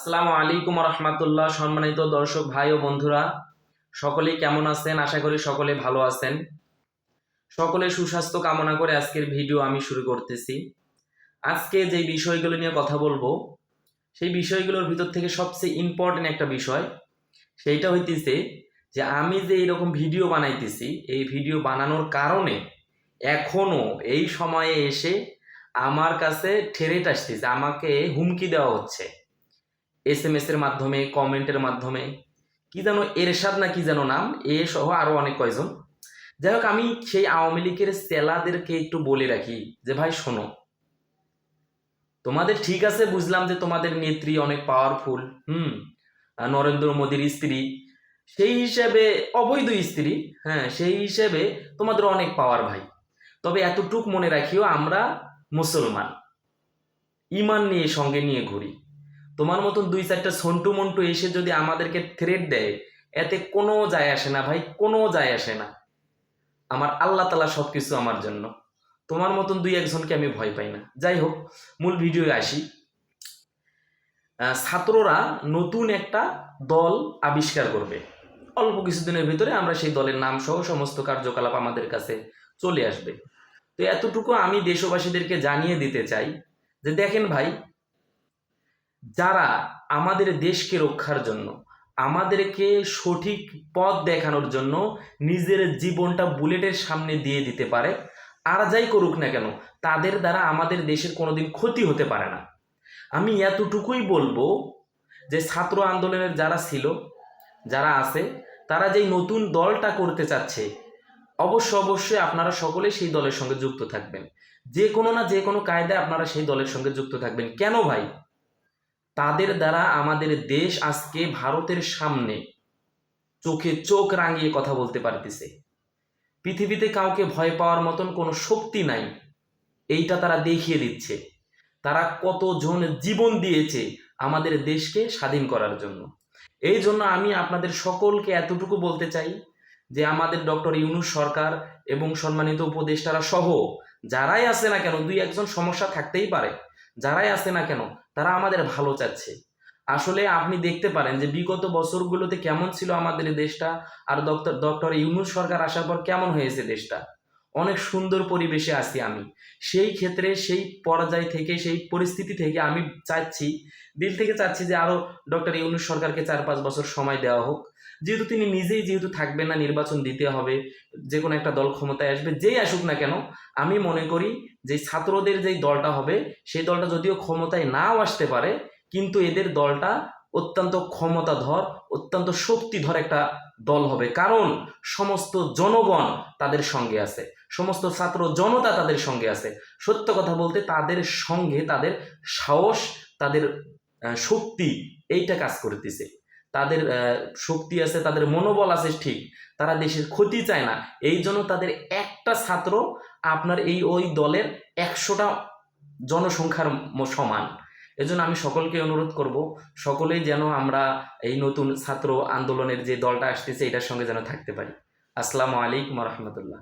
আসসালামু আলাইকুম রহমতুল্লাহ সম্মানিত দর্শক ভাই ও বন্ধুরা। সকলেই কেমন আছেন? আশা করি সকলে ভালো আছেন। সকলে সুস্বাস্থ্য কামনা করে আজকের ভিডিও আমি শুরু করতেছি। আজকে যে বিষয়গুলো নিয়ে কথা বলব, সেই বিষয়গুলোর ভিতর থেকে সবচেয়ে ইম্পর্টেন্ট একটা বিষয়, সেইটা হইতেছে যে আমি যে এইরকম ভিডিও বানাইতেছি, এই ভিডিও বানানোর কারণে এখনও এই সময়ে এসে আমার কাছে ঠেরেট আসতেছে, আমাকে হুমকি দেওয়া হচ্ছে। এস এম এস এর মাধ্যমে কমেন্টের মাধ্যমে, কি যেন এরশাদ না কি যেন নাম? এ সহ আরও অনেক কয়জন। যাই হোক আমি সেই আওয়ামী লীগের সেলাদেরকে একটু বলে রাখি যে, ভাই, শোনো। তোমাদের ঠিক আছে, বুঝলাম যে তোমাদের নেত্রী অনেক পাওয়ারফুল হুম? নরেন্দ্র মোদীর স্ত্রী। সেই হিসেবে, অবৈধ স্ত্রী হ্যাঁ সেই হিসেবে তোমাদের অনেক পাওয়ার ভাই। তবে এতটুক মনে রাখিও, আমরা মুসলমান। ইমান নিয়ে সঙ্গে নিয়ে ঘুরি। তোমার মতন দুই চারটা সন্টু মন্টু এসে যদি আমাদেরকে থ্রেড দেয়, এতে কোনো যায় আসে না ভাই, কোনো যায় আসে না। আমার আল্লাহ তালা সব কিছু আমার জন্য। তোমার মতন দুই একজনকে আমি ভয় পাই না। যাই হোক, মূল ভিডিও আসি। ছাত্ররা নতুন একটা দল আবিষ্কার করবে। অল্প কিছুদিনের ভিতরে আমরা সেই দলের নাম সহ সমস্ত কার্যকলাপ আমাদের কাছে চলে আসবে। তো এতটুকু আমি দেশবাসীদেরকে জানিয়ে দিতে চাই যে দেখেন ভাই যারা আমাদের দেশকে রক্ষার জন্য, আমাদেরকে সঠিক পথ দেখানোর জন্য নিজের জীবনটা বুলেটের সামনে দিয়ে দিতে পারে, আর যাই করুক না কেন, তাদের দ্বারা আমাদের দেশের কোনোদিন ক্ষতি হতে পারে না। আমি এতটুকুই বলব যে ছাত্র আন্দোলনের যারা ছিল, যারা আছে, তারা যেই নতুন দলটা করতে চাচ্ছে, অবশ্য অবশ্যই আপনারা সকলে সেই দলের সঙ্গে যুক্ত থাকবেন। যে কোনো না যে কোনো কায়দায় আপনারা সেই দলের সঙ্গে যুক্ত থাকবেন। কেন ভাই? তাদের দ্বারা আমাদের দেশ আজকে ভারতের সামনে চোখে চোখ রাঙিয়ে কথা বলতে পারতেছে। পৃথিবীতে কাউকে ভয় পাওয়ার মতন কোনো শক্তি নাই। এইটা তারা দেখিয়ে দিচ্ছে। তারা কতজন জীবন দিয়েছে আমাদের দেশকে স্বাধীন করার জন্য। এই জন্য আমি আপনাদের সকলকে এতটুকু বলতে চাই যে আমাদের ডক্টর ইউনুস সরকার এবং সম্মানিত উপদেষ্টারা সহ যারাই আসে না কেন, দুই একজন সমস্যা থাকতেই পারে। যারাই আসে না কেন তারা আমাদের ভালো চাচ্ছে। আসলে আপনি দেখতে পারেন যে বিগত বছরগুলোতে কেমন ছিল আমাদের দেশটা আর ডক্টর ডক্টর ইউনুস সরকার আসার পর কেমন হয়েছে দেশটা? অনেক সুন্দর পরিবেশে আছি আমি। সেই ক্ষেত্রে সেই পর্যায় থেকে, সেই পরিস্থিতি থেকে আমি চাচ্ছি, দিল থেকে চাচ্ছি যে আরও ডক্টর ইউনুস সরকারকে চার পাঁচ বছর সময় দেওয়া হোক। যেহেতু তিনি নিজেই যেহেতু থাকবেন না, নির্বাচন দিতে হবে যে কোনো একটা দল ক্ষমতায় আসবে, যেই আসুক না কেন, আমি মনে করি যে ছাত্রদের যেই দলটা হবে, সেই দলটা যদিও ক্ষমতায় নাও আসতে পারে, কিন্তু এদের দলটা অত্যন্ত ক্ষমতাধর, অত্যন্ত শক্তিধর একটা দল হবে। কারণ সমস্ত জনগণ তাদের সঙ্গে আছে, সমস্ত ছাত্র জনতা তাদের সঙ্গে আছে। সত্য কথা বলতে তাদের সঙ্গে তাদের সাহস, তাদের শক্তি, এইটা কাজ করতেছে। তাদের শক্তি আছে, তাদের মনোবল আছে ঠিক, তারা দেশের ক্ষতি চায় না। এই জন্য তাদের একটা ছাত্র আপনার এই, ওই দলের একশোটা জনসংখ্যার সমান। এজন্য আমি সকলকে অনুরোধ করব, সকলেই যেন আমরা এই নতুন ছাত্র আন্দোলনের যে দলটা আসতেছে, এটার সঙ্গে যেন থাকতে পারি। আসসালামু আলাইকুম রহমতুল্লাহ।